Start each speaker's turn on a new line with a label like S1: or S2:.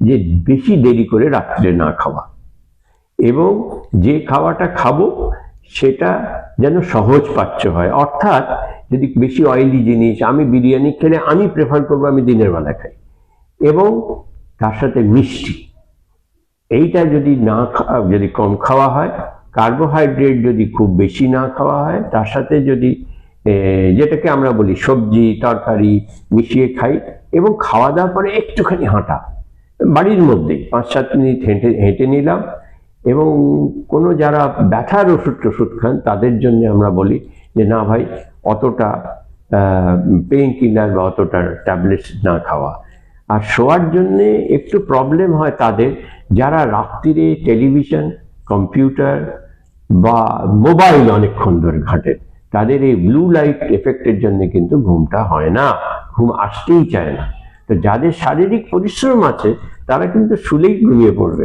S1: যে বেশি দেরি করে রাত্রে না খাওয়া। এবং যে খাওয়াটা খাব, সেটা যেন সহজ পাচ্য হয়। অর্থাৎ যদি বেশি অয়েলি জিনিস, আমি বিরিয়ানি খেলে আমি প্রেফার করব আমি দিনের বেলা খাই। এবং তার সাথে মিষ্টি। এইটা যদি না যদি কম খাওয়া হয় কার্বোহাইড্রেট যদি খুব বেশি না খাওয়া হয়, তার সাথে যদি যেটাকে আমরা বলি সবজি, তরকারি মিশিয়ে খাই এবং খাওয়া দাওয়ার পরে একটুখানি হাঁটা। বাড়ির মধ্যেই পাঁচ সাত মিনিট হেঁটে হেঁটে নিলাম এবং কোনো যারা ব্যথার ওষুধ টষুধ খান, তাদের জন্য আমরা বলি যে, না ভাই, অতটা পেইন কিলার বা অতটা ট্যাবলেটস না খাওয়া। আর শোয়ার জন্যে একটু প্রবলেম হয় তাদের যারা রাত্রিরে টেলিভিশন কম্পিউটার বা মোবাইল অনেকক্ষণ ধরে ঘাটেন তাদের এই ব্লু লাইট এফেক্টের জন্য কিন্তু ঘুমটা হয় না। ঘুম আসতেই চায় না। যাদের শারীরিক পরিশ্রম আছে তারা কিন্তু শুলেই ঘুমিয়ে পড়বে।